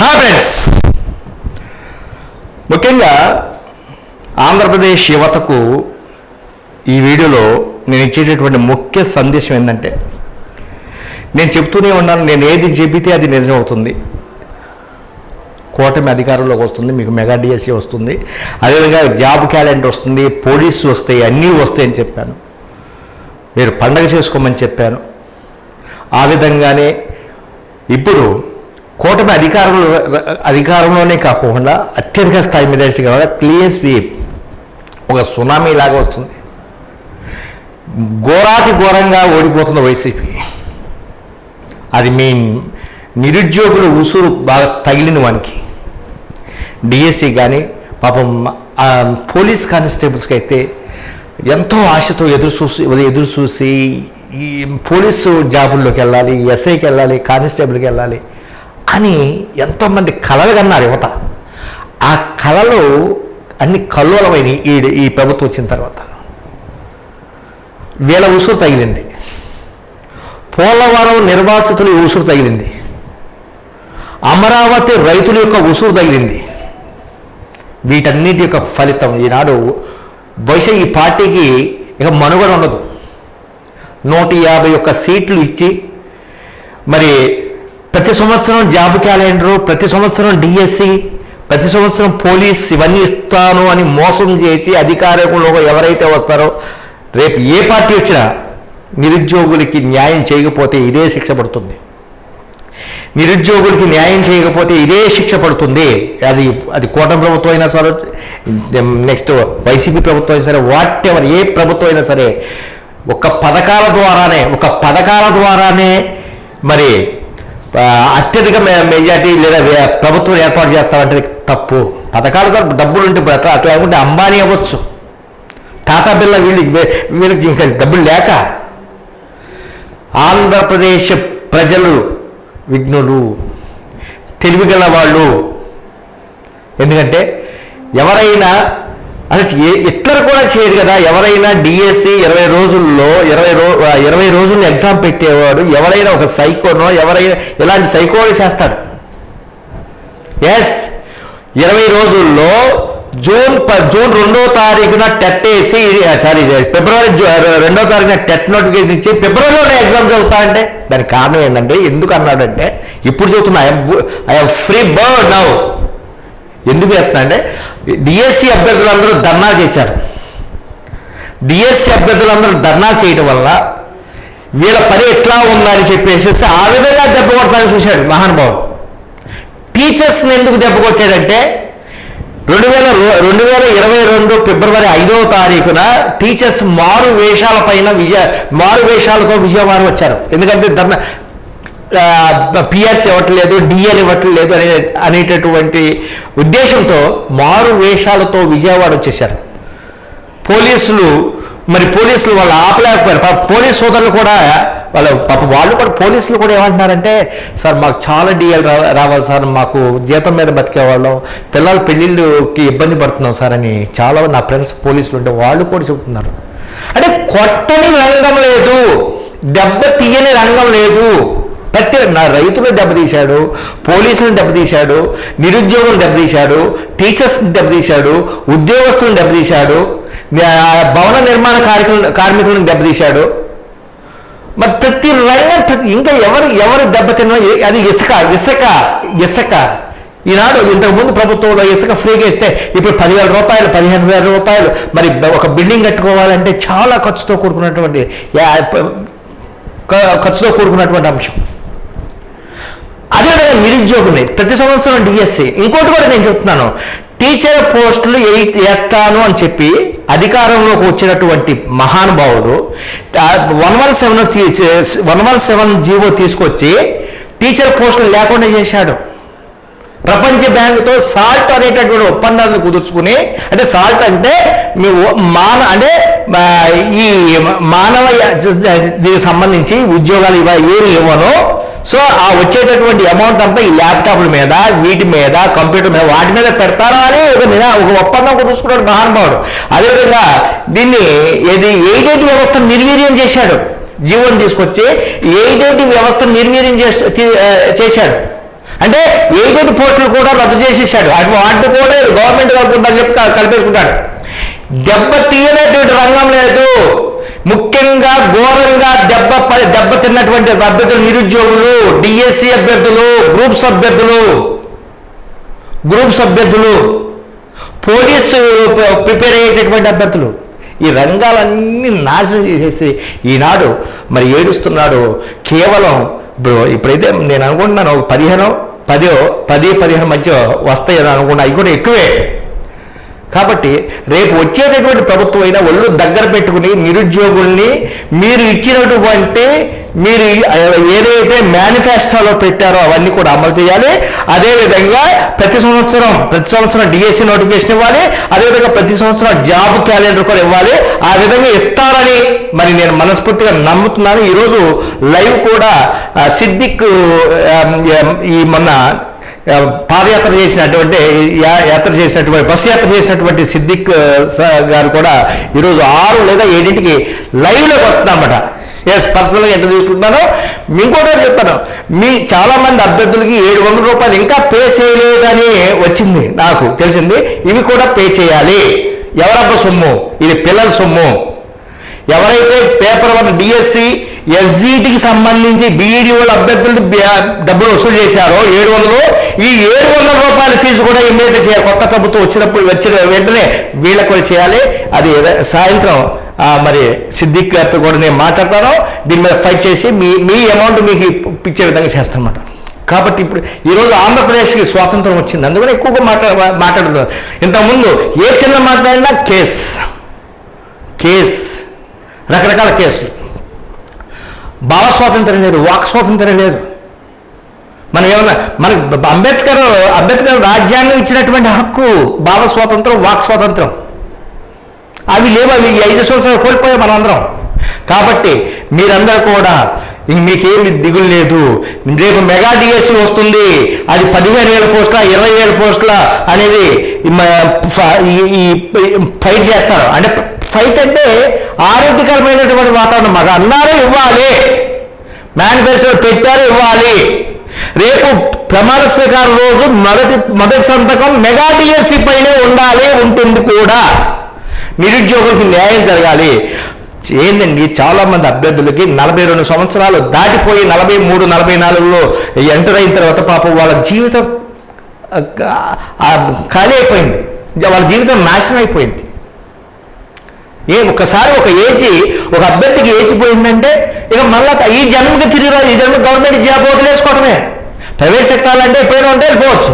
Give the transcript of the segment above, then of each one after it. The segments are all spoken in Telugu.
హాయ్ ఫ్రెండ్స్ ముఖ్యంగా ఆంధ్రప్రదేశ్ యువతకు ఈ వీడియోలో నేను ఇచ్చేటటువంటి ముఖ్య సందేశం ఏంటంటే నేను చెప్తూనే ఉన్నాను నేను ఏది చెబితే అది నిజం అవుతుంది. కూటమి అధికారంలోకి వస్తుంది మీకు మెగా డిఎస్సీ వస్తుంది. అదేవిధంగా జాబ్ క్యాలెండర్ వస్తుంది పోలీసు వస్తాయి అన్నీ వస్తాయని చెప్పాను. మీరు పండగ చేసుకోమని చెప్పాను. ఆ విధంగానే ఇప్పుడు కూటమి అధికారంలో అధికారంలోనే కాకుండా అత్యధిక స్థాయి మెజారిటీ కావాలి. క్లియర్ స్వీప్ ఒక సునామీ లాగా వస్తుంది. ఘోరాతి ఘోరంగా ఓడిపోతుంది వైసీపీ. అది మీ నిరుద్యోగుల ఉసురు బాగా తగిలిన వానికి. డిఎస్సి కానీ పాపం పోలీస్ కానిస్టేబుల్స్కి అయితే ఎంతో ఆశతో ఎదురు చూసి ఎదురు చూసి ఈ పోలీసు జాబుల్లోకి వెళ్ళాలి ఎస్ఐకి వెళ్ళాలి కానిస్టేబుల్కి వెళ్ళాలి. అని ఎంతోమంది కలలు కన్నారు యువత. ఆ కళలు అన్ని కల్లోలమైనవి ఈ ఈ ప్రభుత్వం వచ్చిన తర్వాత. వీళ్ళ ఉసురు తగిలింది. పోలవరం నిర్వాసితుల ఉసురు తగిలింది. అమరావతి రైతుల యొక్క ఉసురు తగిలింది. వీటన్నిటి యొక్క ఫలితం ఈనాడు బహుశా ఈ పార్టీకి ఇక మనుగడ ఉండదు. నూట యాభై ఒక్క సీట్లు ఇచ్చి మరి ప్రతి సంవత్సరం జాబ్ క్యాలెండరు ప్రతి సంవత్సరం డిఎస్సి ప్రతి సంవత్సరం పోలీస్ ఇవన్నీ ఇస్తాను అని మోసం చేసి అధికారంలో ఎవరైతే వస్తారో రేపు ఏ పార్టీ వచ్చినా నిరుద్యోగులకి న్యాయం చేయకపోతే ఇదే శిక్ష పడుతుంది. నిరుద్యోగులకి న్యాయం చేయకపోతే ఇదే శిక్ష పడుతుంది. అది అది కూటమి ప్రభుత్వం అయినా సరే నెక్స్ట్ వైసీపీ ప్రభుత్వం అయినా సరే వాట్ ఎవర్ ఏ ప్రభుత్వం అయినా సరే ఒక పథకాల ద్వారానే ఒక పథకాల ద్వారానే మరి అత్యధిక మెజార్టీ లేదా ప్రభుత్వం ఏర్పాటు చేస్తామంటే తప్పు. పథకాల ద్వారా డబ్బులు ఉంటే అట్లా అట్లా అంబానీ అవ్వచ్చు. టాటా బిర్లా వీళ్ళకి వీళ్ళకి ఇంకా డబ్బులు లేక ఆంధ్రప్రదేశ్ ప్రజలు విఘ్నులు. తెలివిగల వాళ్ళు ఎందుకంటే ఎవరైనా అసలు ఏ కూడా చేయరు కదా. ఎవరైనా డిఎస్సి ఇరవై రోజుల్లో ఇరవై రో ఇరవై రోజుల్లో ఎగ్జామ్ పెట్టేవాడు ఎవరైనా ఒక సైకోనో ఎవరైనా ఇలాంటి సైకోలు చేస్తాడు. ఎస్ ఇరవై రోజుల్లో జూన్ ప- జూన్ రెండో తారీఖున టెట్ వేసి సారీ ఫిబ్రవరి జూ- రెండో తారీఖున టెట్ నోటిఫికేషన్ ఇచ్చి ఫిబ్రవరిలోనే ఎగ్జామ్ చదువుతా అంటే దానికి కారణం ఏంటంటే ఎందుకు అన్నాడంటే ఇప్పుడు చెబుతున్నా ఐఎమ్ ఫ్రీ బర్డ్ నౌ ఎందుకు వేస్తున్నా అంటే డిఎస్సి అభ్యర్థులందరూ ధర్నా చేశారు. డిఎస్సి అభ్యర్థులందరూ ధర్నా చేయడం వల్ల వీళ్ళ పని ఎట్లా ఉందని చెప్పేసి ఆ విధంగా దెబ్బ కొడతానని చూశాడు మహానుభావుడు. టీచర్స్ని ఎందుకు దెబ్బ కొట్టాడంటే రెండు వేల రెండు వేల ఇరవై రెండు ఫిబ్రవరి ఐదవ తారీఖున టీచర్స్ మారు వేషాల పైన విజయ మారు వేషాలతో విజయవాడ వచ్చారు. ఎందుకంటే ధర్నా పిఆర్స్ ఇవ్వట్లేదు డిఎల్ ఇవ్వట్లేదు అనే అనేటటువంటి ఉద్దేశంతో మారు వేషాలతో విజయవాడ వచ్చేసారు పోలీసులు మరి పోలీసులు వాళ్ళు ఆపలేకపోయారు. పోలీస్ సోదరులు కూడా వాళ్ళ పాప వాళ్ళు కూడా పోలీసులు కూడా ఏమంటున్నారంటే సార్ మాకు చాలా డిఎల్ రావాలి సార్ మాకు జీతం మీద బతికేవాళ్ళం పిల్లల పెళ్ళిళ్ళకి ఇబ్బంది పడుతున్నాం సార్ అని చాలా నా ఫ్రెండ్స్ పోలీసులు ఉంటే వాళ్ళు కూడా చెబుతున్నారు. అంటే కొట్టని రంగం లేదు దెబ్బ తీయని రంగం లేదు. ప్రతి నా రైతులను దెబ్బతీశాడు పోలీసులను దెబ్బతీశాడు నిరుద్యోగులను దెబ్బతీశాడు టీచర్స్ని దెబ్బతీశాడు ఉద్యోగస్తులను దెబ్బతీశాడు భవన నిర్మాణ కార్మికులను కార్మికులను దెబ్బతీశాడు. మరి ప్రతి రంగం ప్రతి ఇంకా ఎవరు ఎవరు దెబ్బతిన్నా అది ఇసుక ఇసుక ఇసుక. ఈనాడు ఇంతకుముందు ప్రభుత్వంలో ఇసుక ఫ్రీగా ఇస్తే ఇప్పుడు పదివేల రూపాయలు పదిహేను వేల రూపాయలు. మరి ఒక బిల్డింగ్ కట్టుకోవాలంటే చాలా ఖర్చుతో కూడుకున్నటువంటి ఖర్చుతో కూడుకున్నటువంటి అంశం. అదేవిధంగా నిరుద్యోగులు ప్రతి సంవత్సరం డిఎస్సి ఇంకోటి కూడా నేను చెప్తున్నాను. టీచర్ పోస్టులు ఎయిట్ వేస్తాను అని చెప్పి అధికారంలోకి వచ్చినటువంటి మహానుభావుడు one one seven one one seven GO teacher teacher పోస్టులు లేకుండా చేశాడు. ప్రపంచ బ్యాంకుతో సాల్ట్ అనేటటువంటి ఒప్పందాలను కుదుర్చుకుని అంటే సాల్ట్ అంటే మీ మాన అంటే ఈ మానవ దీనికి సంబంధించి ఉద్యోగాలు ఇవ ఏమి ఇవ్వను. సో ఆ వచ్చేటటువంటి అమౌంట్ అంతా ఈ ల్యాప్టాప్ల మీద వీటి మీద కంప్యూటర్ మీద వాటి మీద పెడతారా అని ఒక మీద ఒక ఒప్పందం కుదుర్చుకున్నాడు మహానుభావుడు. అదేవిధంగా దీన్ని ఏది ఎయిడెడ్ వ్యవస్థ నిర్వీర్యం చేశాడు. జీవోని తీసుకొచ్చి ఎయిడెడ్ వ్యవస్థ నిర్వీర్యం చేసి చేశాడు. అంటే ఏజెంట్ పోస్టులు కూడా రద్దు చేసేసాడు. అటు వాటిని కూడా గవర్నమెంట్ కలుపుకుంటా చెప్పి కలిపేసుకుంటాడు. దెబ్బ తీయనటువంటి రంగం లేదు. ముఖ్యంగా ఘోరంగా దెబ్బ ప- దెబ్బ తిన్నటువంటి అభ్యర్థులు నిరుద్యోగులు డిఎస్సి అభ్యర్థులు గ్రూప్స్ అభ్యర్థులు గ్రూప్స్ అభ్యర్థులు పోలీసు ప్ర- ప్రిపేర్ అయ్యేటటువంటి అభ్యర్థులు. ఈ రంగాలన్నీ నాశనం చేసేసి ఈనాడు మరి ఏడుస్తున్నాడు కేవలం ఇప్పుడు ఇప్పుడైతే నేను అనుకుంటున్నాను పదిహేను పదో పది పదిహేను మధ్య వస్తాయని అనుకున్నా. అవి కూడా ఎక్కువే. కాబట్టి రేపు వచ్చేటటువంటి ప్రభుత్వం అయినా ఒళ్ళు దగ్గర పెట్టుకుని నిరుద్యోగుల్ని మీరు ఇచ్చినటువంటి మీరు ఏదైతే మేనిఫెస్టోలో పెట్టారో అవన్నీ కూడా అమలు చేయాలి. అదేవిధంగా ప్రతి సంవత్సరం ప్రతి సంవత్సరం డిఎస్సి నోటిఫికేషన్ ఇవ్వాలి. అదేవిధంగా ప్రతి సంవత్సరం జాబ్ క్యాలెండర్ కూడా ఇవ్వాలి. ఆ విధంగా ఇస్తారని మరి నేను మనస్ఫూర్తిగా నమ్ముతున్నాను. ఈరోజు లైవ్ కూడా సిద్దిక్ ఈ మొన్న పాదయాత్ర చేసినటువంటి యాత్ర చేసినటువంటి బస్సు యాత్ర చేసినటువంటి సిద్దిక్ గారు కూడా ఈరోజు ఆరు లేదా ఏడింటికి లైవ్లోకి వస్తుందన్నమాట ఎస్ పర్సనల్గా ఎంత తీసుకుంటున్నాను. ఇంకోటి చెప్తాను. మీ చాలామంది అభ్యర్థులకి ఏడు వందల రూపాయలు ఇంకా పే చేయలేదని వచ్చింది నాకు తెలిసింది. ఇవి కూడా పే చేయాలి. ఎవరబ్బ సొమ్ము? ఇది పిల్లల సొమ్ము. ఎవరైతే పేపర్ వన్ డిఎస్సి ఎస్జీటికి సంబంధించి బీఈడి అభ్యర్థులు డబ్బులు వసూలు చేశారో ఏడు వందలు ఈ ఏడు వందల రూపాయల ఫీజు కూడా ఇమ్మీడియట్ చేయాలి. కొత్త ప్రభుత్వం వచ్చినప్పుడు వచ్చిన వెంటనే వీళ్ళకు కూడా చేయాలి. అది సాయంత్రం మరి సిద్దిక్ గారితో కూడా నేను మాట్లాడతాను. దీని మీద ఫైట్ చేసి మీ మీ అమౌంట్ మీకు ఇచ్చే విధంగా చేస్తానమాట కాబట్టి ఇప్పుడు ఈరోజు ఆంధ్రప్రదేశ్కి స్వాతంత్రం వచ్చింది. అందుకని ఎక్కువగా మాట్లా మాట్లాడుతున్నారు ఇంతకుముందు ఏ చిన్న మాట్లాడినా కేస్ కేస్. రకరకాల కేసులు. భావ స్వాతంత్రం లేదు వాక్ స్వాతంత్రం లేదు. మనం ఏమన్నా మనకి అంబేద్కర్ అంబేద్కర్ రాజ్యాంగం ఇచ్చినటువంటి హక్కు భావ స్వాతంత్రం వాక్ స్వాతంత్రం. అవి లేవు అవి ఐదు సంవత్సరాలు కోల్పోయాం మనందరం. కాబట్టి మీరందరూ కూడా ఇంక మీకేమి దిగులు లేదు. రేపు మెగా డిఎస్సి వస్తుంది. అది పదిహేను వేల పోస్టుల ఇరవై వేల పోస్టుల అనేది ఈ ఫైట్ చేస్తారు. అంటే ఫైట్ అంటే ఆరోగ్యకరమైనటువంటి వాతావరణం. మాకు అన్నారు ఇవ్వాలి. మేనిఫెస్టో పెట్టారు ఇవ్వాలి. రేపు ప్రమాణ స్వీకారం రోజు మొదటి మొదటి సంతకం మెగా డిఎస్సి పైనే ఉండాలి ఉంటుంది కూడా. నిరుద్యోగులకు న్యాయం జరగాలి. ఏంటండి చాలా మంది అభ్యర్థులకి నలభై రెండు సంవత్సరాలు దాటిపోయి నలభై మూడు నలభై నాలుగులో ఎంటర్ అయిన తర్వాత పాపం వాళ్ళ జీవితం ఖాళీ అయిపోయింది. వాళ్ళ జీవితం నాశనం అయిపోయింది. ఏ ఒక్కసారి ఒక ఏజ్ ఒక అభ్యర్థికి ఏజ్ పోయిందంటే ఇక మళ్ళా ఈ జన్మకి తిరిగి రాదు. ఈ జన్మ గవర్నమెంట్ జాబ్ వదిలేసుకోవడమే ప్రైవేట్ సెక్టార్లు అంటే ఎప్పుడైనా ఉంటే వెళ్ళిపోవచ్చు.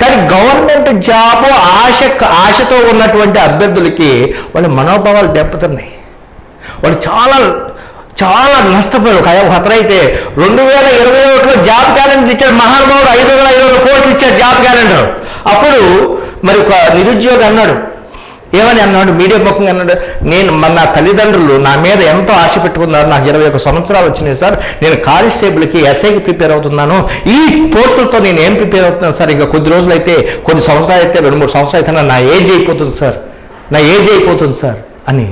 కానీ గవర్నమెంట్ జాబ్ ఆశ ఆశతో ఉన్నటువంటి అభ్యర్థులకి వాళ్ళ మనోభావాలు దెబ్బతున్నాయి. వాళ్ళు చాలా చాలా నష్టపోయారు. ఒక అతనైతే రెండు వేల ఇరవై ఒకటిలో జాబ్ క్యాలెండర్ ఇచ్చారు మహానుభావుడు ఐదు వేల ఐదు వందల కోట్లు ఇచ్చారు జాబ్ క్యాలెండర్. అప్పుడు మరి ఒక నిరుద్యోగి అన్నాడు ఏమని అన్నాడు? మీడియా ముఖంగా అన్నాడు నేను మన నా తల్లిదండ్రులు నా మీద ఎంతో ఆశ పెట్టుకున్నారు. నాకు ఇరవై ఒక సంవత్సరాలు వచ్చినాయి సార్. నేను కానిస్టేబుల్కి ఎస్ఐకి ప్రిపేర్ అవుతున్నాను. ఈ పోస్టులతో నేను ఏం ప్రిపేర్ అవుతున్నాను సార్? ఇంకా కొద్ది రోజులు అయితే కొన్ని సంవత్సరాలు అయితే రెండు మూడు సంవత్సరాలు అయితే నా ఏజ్ అయిపోతుంది సార్. నా ఏజ్ అయిపోతుంది సార్ అని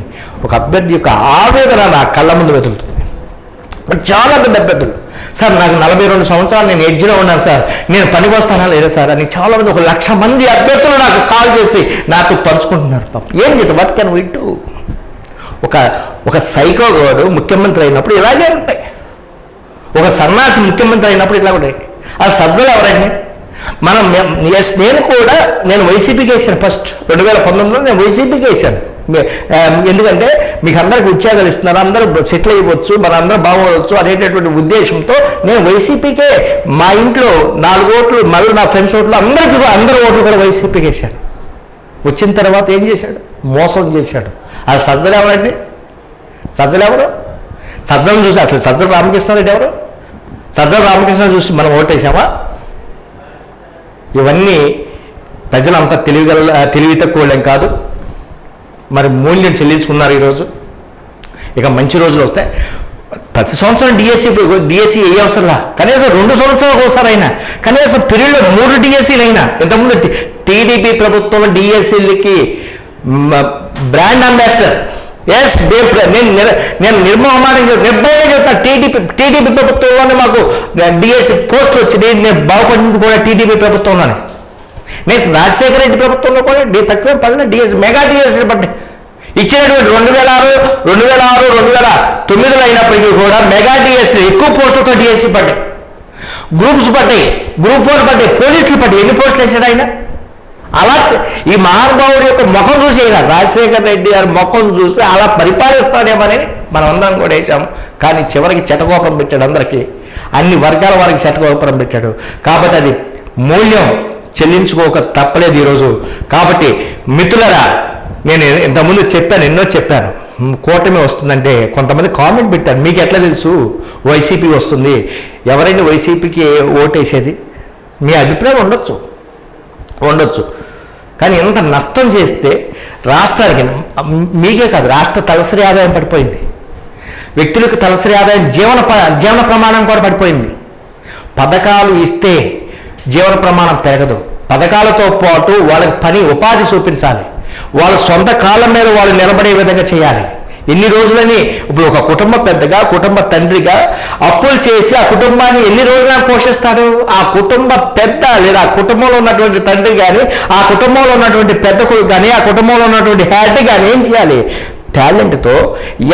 ఒక అభ్యర్థి యొక్క ఆవేదన నా కళ్ళ ముందు వెతులుతుంది చాలా పెద్ద అభ్యర్థులు సార్ నాకు నలభై రెండు సంవత్సరాలు నేను ఎడ్జ్లో ఉన్నాను సార్. నేను పనికి వస్తానా లేదా సార్ అని చాలా మంది ఒక లక్ష మంది అభ్యర్థులు నాకు కాల్ చేసి నాతో పంచుకుంటున్నారు పాప. ఏం చేద్దాం? వాట్ కెన్ విట్ ఒక ఒక సైకో గోడు ముఖ్యమంత్రి అయినప్పుడు ఇలాగే ఉంటాయి. ఒక సన్నాసి ముఖ్యమంత్రి అయినప్పుడు ఇలా ఉంటాయి. ఆ సజ్జలు ఎవరండి? మనం ఎస్ నేను కూడా నేను వైసీపీకి వేసాను ఫస్ట్ రెండు వేల పంతొమ్మిదిలో నేను వైసీపీకి వేసాను ఎందుకంటే మీకు అందరికి ఉద్యోగాలు ఇస్తున్నారు అందరూ సెటిల్ అయిపోవచ్చు మన అందరూ బాగోవచ్చు అనేటటువంటి ఉద్దేశంతో నేను వైసీపీకే మా ఇంట్లో నాలుగు ఓట్లు మళ్ళీ నా ఫ్రెండ్స్ ఓట్లు అందరికీ కూడా- ఓట్లు కూడా వైసీపీకి వేశాను. వచ్చిన తర్వాత ఏం చేశాడు? మోసం చేశాడు. అది సజ్జలు ఎవరండి? సజ్జలు ఎవరు? సజ్జలను చూసి అసలు సజ్జల రామకృష్ణారెడ్డి ఎవరు? సజ్జల రామకృష్ణ చూసి మనం ఓటేసామా? ఇవన్నీ ప్రజలంతా తెలివిగల తెలివి తక్కువలేం కాదు. మరి మూల్యం చెల్లించుకున్నారు ఈరోజు. ఇక మంచి రోజులు వస్తాయి ప్రతి సంవత్సరం డిఎస్సి డిఎస్సి ఏ అవసరంలా? కనీసం రెండు సంవత్సరాలకు ఒకసారి అయినా కనీసం పీరియడ్లో మూడు డిఎస్సీలు అయినా. ఇంతకుముందు టీడీపీ ప్రభుత్వం డిఎస్సీలకి బ్రాండ్ అంబాసిడర్ ఎస్ నేను నేను నిర్మోహమానంగా నిర్భయంగా చెప్తాను టీడీపీ టీడీపీ ప్రభుత్వంలోనే మాకు డిఎస్సి పోస్టులు వచ్చినాయి నేను బాగుపడింది కూడా టీడీపీ ప్రభుత్వంలోనే. నేను రాజశేఖర రెడ్డి ప్రభుత్వంలో కూడా డి తక్కువ పడిన డిఎస్సి మెగా డిఎస్సి పడ్డాయి. ఇచ్చినటువంటి రెండు వేల ఆరు రెండు వేల ఆరు రెండు వేల తొమ్మిదిలో అయినప్పటికీ కూడా మెగా డిఎస్సి ఎక్కువ పోస్టులతో డిఎస్సి పడ్డాయి. గ్రూప్స్ పడ్డాయి గ్రూప్ ఫోర్ పడ్డాయి పోలీసులు పడ్డాయి. ఎన్ని పోస్టులు వేసాడు ఆయన? అలా ఈ మహానుభావుడి యొక్క ముఖం చూసి రాజశేఖర రెడ్డి గారి ముఖం చూసి అలా పరిపాలిస్తాడేమని మనం అందరం కూడా వేసాం కానీ చివరికి చెటకోపం పెట్టాడు అందరికీ. అన్ని వర్గాల వారికి చెటకోపం పెట్టాడు. కాబట్టి అది మూల్యం చెల్లించుకోక తప్పలేదు ఈరోజు. కాబట్టి మిత్రులరా నేను ఇంతకుముందు చెప్పాను ఎన్నో చెప్పాను. కూటమి వస్తుందంటే కొంతమంది కామెంట్ పెట్టారు. మీకు ఎట్లా తెలుసు? వైసీపీ వస్తుంది. ఎవరైనా వైసీపీకి ఓటేసేది? మీ అభిప్రాయం ఉండొచ్చు. ఉండొచ్చు. కానీ ఎంత నష్టం చేస్తే రాష్ట్రానికి మీకే కాదు రాష్ట్ర తలసరి ఆదాయం పడిపోయింది. వ్యక్తులకు తలసరి ఆదాయం జీవన ప- జీవన ప్రమాణం కూడా పడిపోయింది. పథకాలు ఇస్తే జీవన ప్రమాణం పెరగదు. పథకాలతో పాటు వాళ్ళకి పని ఉపాధి చూపించాలి. వాళ్ళ సొంత కాలం మీద వాళ్ళు నిలబడే విధంగా చేయాలి. ఎన్ని రోజులని? ఇప్పుడు ఒక కుటుంబ పెద్దగా కుటుంబ తండ్రిగా అప్పులు చేసి ఆ కుటుంబాన్ని ఎన్ని రోజులని పోషిస్తాడు? ఆ కుటుంబ పెద్ద లేదా ఆ కుటుంబంలో ఉన్నటువంటి తండ్రి కానీ ఆ కుటుంబంలో ఉన్నటువంటి పెద్ద కొడుకు కానీ ఆ కుటుంబంలో ఉన్నటువంటి హ్యాడ్ కానీ ఏం చేయాలి? టాలెంట్తో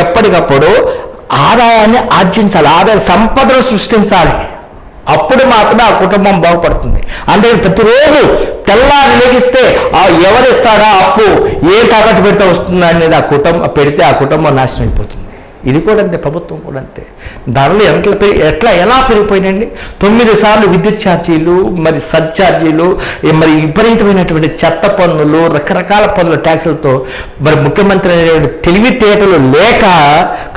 ఎప్పటికప్పుడు ఆదాయాన్ని ఆర్జించాలి ఆదాయ సంపదను సృష్టించాలి. అప్పుడు మాత్రమే ఆ కుటుంబం బాగుపడుతుంది. అంటే ప్రతిరోజు తెల్లారి లెగిస్తే ఆ ఎవరిస్తాడా అప్పు ఏ తాకట్టు పెడితే వస్తుంది అనేది ఆ కుటుంబం పెడితే ఆ కుటుంబం నాశనం అయిపోతుంది. ఇది కూడా అంతే ప్రభుత్వం కూడా అంతే. ధరలు ఎంత పెరిగి ఎట్లా ఎలా పెరిగిపోయినాయండి? తొమ్మిది సార్లు విద్యుత్ ఛార్జీలు మరి సర్ఛార్జీలు ఈ మరి విపరీతమైనటువంటి చెత్త పన్నులు రకరకాల పన్నుల ట్యాక్సులతో మరి ముఖ్యమంత్రి అనేటువంటి తెలివితేటలు లేక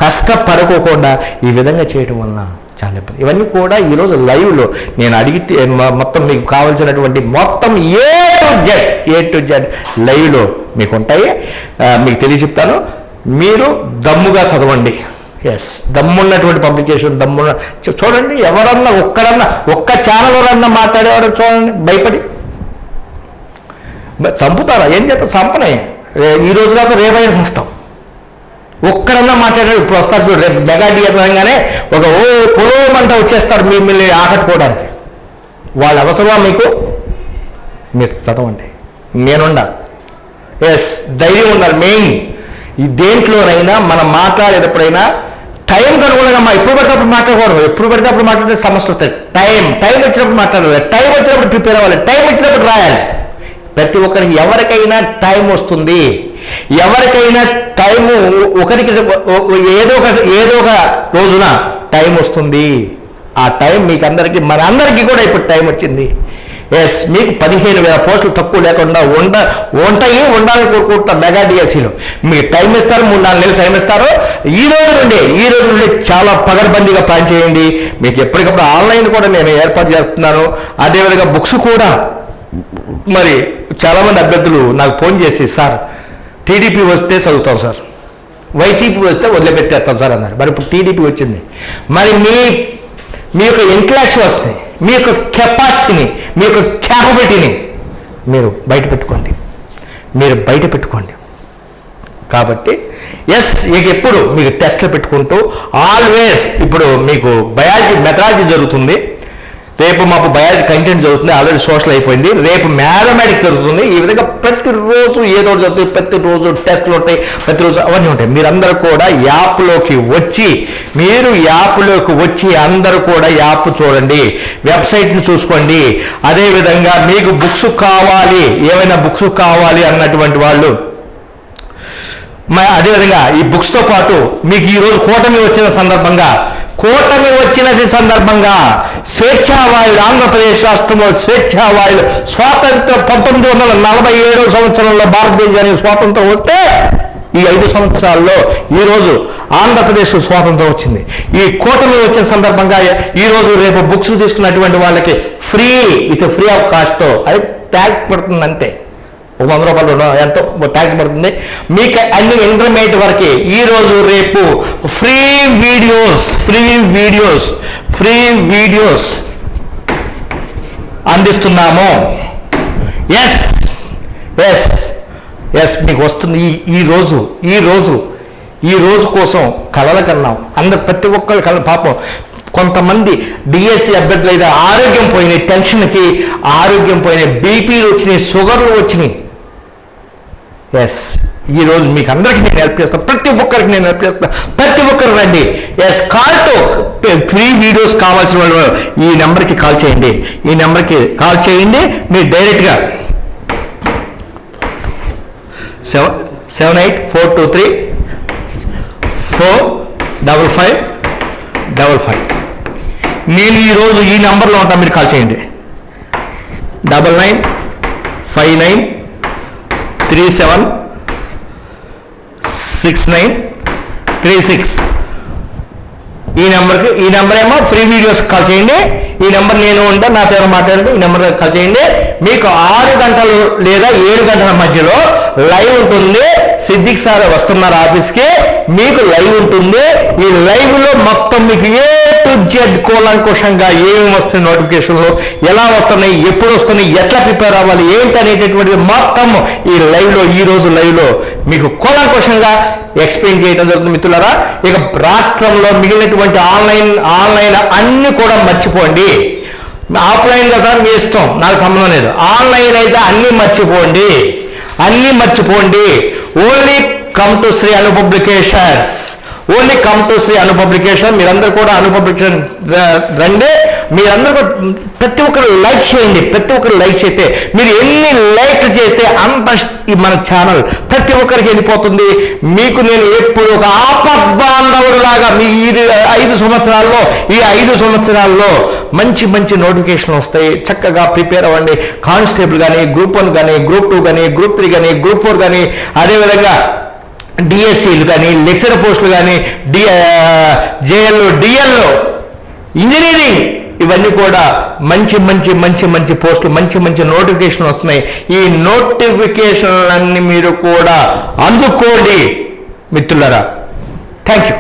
కష్టపడుకోకుండా ఈ విధంగా చేయటం వలన చాలా ఇబ్బంది. ఇవన్నీ కూడా ఈరోజు లైవ్లో నేను అడిగితే మొత్తం మీకు కావాల్సినటువంటి మొత్తం A to Z A to Z లైవ్లో మీకు ఉంటాయి. మీకు తెలియచెప్తాను మీరు దమ్ముగా చదవండి. ఎస్ దమ్మున్నటువంటి పబ్లికేషన్ దమ్మున్న చూడండి ఎవరన్నా ఒక్కడన్నా ఒక్క ఛానల్ ఎవరన్నా మాట్లాడేవారు చూడండి భయపడి. చంపుతారా? ఏం చేస్తారు? చంపనే. రే- ఈ రోజు కాక రేపైనా చేస్తాం. ఒక్కడన్నా మాట్లాడాడు ఇప్పుడు వస్తారు చూడు రేపు మెగాడిఎస్ అనగానే ఒక ఓ పొలమంట వచ్చేస్తారు మిమ్మల్ని ఆకట్టుకోవడానికి. వాళ్ళ అవసరమా మీకు? మీరు చదవండి. నేనుండా. ఎస్ ధైర్యం ఉండాలి మెయిన్. ఈ దేంట్లోనైనా మనం మాట్లాడేటప్పుడైనా టైం కనుగొనగా మా ఎప్పుడు పడితే అప్పుడు మాట్లాడకూడదు. ఎప్పుడు పడితే అప్పుడు మాట్లాడే సమస్యలు వస్తాయి. టైం టైం వచ్చినప్పుడు మాట్లాడాలి టైం వచ్చినప్పుడు ప్రిపేర్ అవ్వాలి. టైం వచ్చినప్పుడు రాయాలి. ప్రతి ఒక్కరికి ఎవరికైనా టైం వస్తుంది. ఎవరికైనా టైము ఒకరికి ఏదో ఒక ఏదో ఒక రోజున టైం వస్తుంది. ఆ టైం మీకు అందరికీ మన అందరికీ కూడా ఇప్పుడు టైం వచ్చింది. ఎస్ మీకు పదిహేను వేల పోస్టులు తక్కువ లేకుండా ఉండ ఉంటాయి ఉండాలని కోరుకుంటున్నా మెగా డిఎస్సీలో మీకు టైం ఇస్తారు మూడు నాలుగు నెలలు టైం ఇస్తారు. ఈ రోజు నుండి ఈ రోజు నుండి చాలా పగడబందీగా ప్లాన్ చేయండి. మీకు ఎప్పటికప్పుడు ఆన్లైన్ కూడా నేను ఏర్పాటు చేస్తున్నాను. అదేవిధంగా బుక్స్ కూడా మరి చాలామంది అభ్యర్థులు నాకు ఫోన్ చేసి సార్ టీడీపీ వస్తే చదువుతాం సార్. వైసీపీ వస్తే వదిలిపెట్టేస్తాం సార్ అన్నారు. మరి ఇప్పుడు టీడీపీ వచ్చింది. మరి మీ మీ యొక్క ఇంటలెక్చువల్స్ని మీ యొక్క కెపాసిటీని మీ యొక్క క్యాపబిలిటీని మీరు బయట పెట్టుకోండి. మీరు బయట పెట్టుకోండి. కాబట్టి ఎస్ ఇక ఎప్పుడు మీకు టెస్ట్లు పెట్టుకుంటూ ఆల్వేస్ ఇప్పుడు మీకు బయాలజీ మెథడాలజీ జరుగుతుంది. రేపు మాకు బయాలజీ కంటెంట్ జరుగుతుంది ఆల్రెడీ సోషల్ అయిపోయింది. రేపు మ్యాథమెటిక్స్ జరుగుతుంది. ఈ విధంగా ప్రతిరోజు ఏదో ఒకటి జరుగుతుంది. ప్రతిరోజు టెస్ట్లు ఉంటాయి ప్రతిరోజు అవన్నీ ఉంటాయి. మీరందరూ కూడా యాప్లోకి వచ్చి మీరు యాప్లోకి వచ్చి అందరూ కూడా యాప్ చూడండి వెబ్సైట్ని చూసుకోండి. అదేవిధంగా మీకు బుక్స్ కావాలి ఏమైనా బుక్స్ కావాలి అన్నటువంటి వాళ్ళు అదేవిధంగా ఈ బుక్స్తో పాటు మీకు ఈరోజు కూటమి వచ్చిన సందర్భంగా కూటమి వచ్చిన సందర్భంగా స్వేచ్ఛావాయుడు ఆంధ్రప్రదేశ్ రాష్ట్రంలో స్వేచ్ఛావాయుడు స్వాతంత్రం పంతొమ్మిది వందల నలభై ఏడో సంవత్సరంలో భారతదేశానికి స్వాతంత్రం వస్తే ఈ ఐదు సంవత్సరాల్లో ఈరోజు ఆంధ్రప్రదేశ్ స్వాతంత్రం వచ్చింది. ఈ కూటమి వచ్చిన సందర్భంగా ఈ రోజు రేపు బుక్స్ తీసుకున్నటువంటి వాళ్ళకి ఫ్రీ విత్ ఫ్రీ ఆఫ్ కాస్ట్తో అది ట్యాక్స్ పడుతుంది అంతే ఒక వంద రూపాయలు ఎంతో ట్యాక్స్ పడుతుంది? మీకు అన్ని ఇంటర్మీడియట్ వరకే ఈ రోజు రేపు free videos free videos free videos అందిస్తున్నాము. ఎస్ ఎస్ ఎస్ మీకు వస్తుంది ఈ ఈ రోజు ఈ రోజు ఈ రోజు కోసం కలల కన్నాం. అందరు ప్రతి ఒక్కరు కల పాపం కొంతమంది డిఎస్సి అభ్యర్థులు అయితే ఆరోగ్యం పోయినాయి టెన్షన్కి ఆరోగ్యం పోయినాయి బీపీలు వచ్చినాయి షుగర్లు వచ్చినాయి. ఎస్ ఈరోజు మీకు అందరికీ నేను హెల్ప్ చేస్తాను ప్రతి ఒక్కరికి నేను హెల్ప్ చేస్తాను ప్రతి ఒక్కరు రండి. ఎస్ కాల్తో ఫ్రీ వీడియోస్ కావాల్సిన వాళ్ళు ఈ నెంబర్కి కాల్ చేయండి. ఈ నెంబర్కి కాల్ చేయండి. మీరు డైరెక్ట్గా seven seven eight four two three four double five double five నేను ఈరోజు ఈ నెంబర్లో ఉంటాను మీరు కాల్ చేయండి. Double nine five nine three seven six nine three six. ఈ నెంబర్కి ఈ నెంబర్ ఏమో ఫ్రీ వీడియోస్ కాల్ చేయండి. ఈ నెంబర్ నేను ఉంటా నా పేరు మాట్లాడండి. ఈ నెంబర్ కాల్ చేయండి. మీకు ఆరు గంటలు లేదా ఏడు గంటల మధ్యలో లైవ్ ఉంటుంది. సిద్దిక్ సార్ వస్తున్నారు ఆఫీస్కి. మీకు లైవ్ ఉంటుంది. ఈ లైవ్లో మొత్తం మీకు ఏ టు జెడ్ కూలంకుషంగా ఏమి వస్తున్నాయి నోటిఫికేషన్లు ఎలా వస్తున్నాయి ఎప్పుడు వస్తున్నాయి ఎట్లా ప్రిపేర్ అవ్వాలి ఏంటి అనేటటువంటిది మొత్తం ఈ లైవ్లో ఈ రోజు లైవ్లో మీకు కూలంకుషంగా ఎక్స్ప్లెయిన్ చేయడం జరుగుతుంది మిత్రులారా. ఇక రాష్ట్రంలో మిగిలినటువంటి ఆన్లైన్ ఆన్లైన్ అన్ని కూడా మర్చిపోండి. ఆఫ్లైన్ కదా మీ ఇష్టం నాకు సంబంధం లేదు. ఆన్లైన్ అయితే అన్ని మర్చిపోండి. అన్ని మర్చిపోండి. Only come to Shri Anu publications only come to Shri Anu publication మీరందరూ కూడా అను పబ్లికేషన్ రండి. మీరందరూ కూడా ప్రతి ఒక్కరు లైక్ చేయండి. ప్రతి ఒక్కరు లైక్ చేస్తే మీరు ఎన్ని లైక్ చేస్తే అంత మన ఛానల్ ప్రతి ఒక్కరికి వెళ్ళిపోతుంది. మీకు నేను ఎప్పుడు ఒక ఆపద్బాంధవుడు లాగా మీ ఇది ఐదు సంవత్సరాల్లో ఈ ఐదు సంవత్సరాల్లో మంచి మంచి నోటిఫికేషన్ వస్తాయి. చక్కగా ప్రిపేర్ అవ్వండి. కానిస్టేబుల్ కానీ గ్రూప్ వన్ కానీ గ్రూప్ టూ కానీ గ్రూప్ త్రీ కానీ గ్రూప్ ఫోర్ కానీ అదేవిధంగా డిఎస్సీలు కానీ లెక్చర్ పోస్టులు కానీ డి జేఎల్లో డిఎల్లో ఇంజనీరింగ్ ఇవన్నీ కూడా మంచి మంచి మంచి మంచి పోస్టులు మంచి మంచి నోటిఫికేషన్ వస్తున్నాయి. ఈ నోటిఫికేషన్లన్నీ మీరు కూడా అందుకోండి మిత్రులరా. Thank you